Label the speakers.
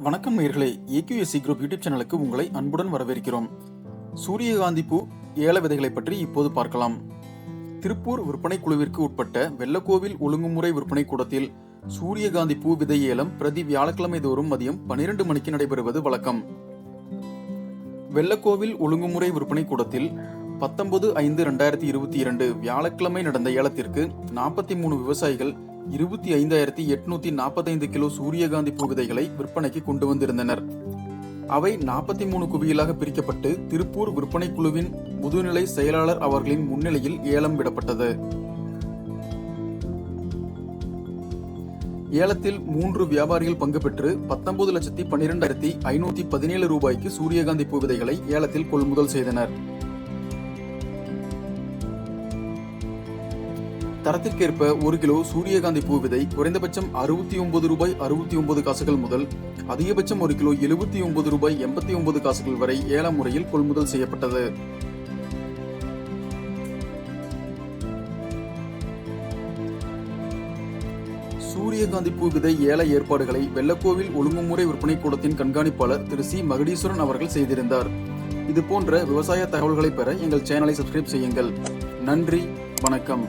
Speaker 1: வணக்கம் நேர்களே AQSC group YouTube சேனலுக்கு உங்களை அன்புடன் வரவேற்கிறோம். சூரியகாந்தி பூ ஏல விதைகளை பற்றி இப்போது பார்க்கலாம். திருப்பூர் விற்பனை குழுவிற்கு உட்பட்ட வெள்ளக்கோவில் ஒழுங்குமுறை விற்பனை கூடத்தில் சூரியகாந்தி பூ விதை ஏலம் பிரதி வியாழக்கிழமை தோறும் மதியம் பனிரெண்டு மணிக்கு நடைபெறுவது வழக்கம். வெள்ளக்கோவில் ஒழுங்குமுறை விற்பனை கூடத்தில் பத்தொன்பது ஐந்து ரெண்டாயிரத்தி இருபத்தி இரண்டு வியாழக்கிழமை நடந்த ஏலத்திற்கு நாற்பத்தி மூணு விவசாயிகள் இருபத்தி ஐந்தாயிரத்தி எட்நூத்தி நாற்பத்தைந்து கிலோ சூரியகாந்தி பூ விதைகளை விற்பனைக்கு கொண்டு வந்திருந்தனர். அவை நாற்பத்தி மூணு குவியலாக பிரிக்கப்பட்டு திருப்பூர் விற்பனை குழுவின் முதுநிலை செயலாளர் அவர்களின் முன்னிலையில் ஏலம் விடப்பட்டது. ஏலத்தில் மூன்று வியாபாரிகள் பங்கு பெற்று பத்தொன்பது லட்சத்தி பன்னிரெண்டாயிரத்தி ஐநூத்தி பதினேழு ரூபாய்க்கு சூரியகாந்தி பூ விதைகளை ஏலத்தில் கொள்முதல் செய்தனர். தரத்திற்கேற்ப ஒரு கிலோ சூரியகாந்தி பூ விதை குறைந்தபட்சம் அறுபத்தி ஒன்பது ரூபாய் அறுபத்தி ஒன்பது காசுகள் முதல் அதிகபட்சம் ஒரு கிலோ எழுபத்தி ஒன்பது ரூபாய் எண்பத்தி ஒன்பது காசுகள் வரை ஏல முறையில் கொள்முதல் செய்யப்பட்டது. சூரியகாந்தி பூ விதை ஏல ஏற்பாடுகளை வெள்ளக்கோவில் ஒழுங்குமுறை விற்பனை கூடத்தின் கண்காணிப்பாளர் திரு சி. மகடீஸ்வரன் அவர்கள் செய்திருந்தார். இது போன்ற விவசாய தகவல்களை பெற எங்கள் சேனலை சப்ஸ்கிரைப் செய்யுங்கள். நன்றி வணக்கம்.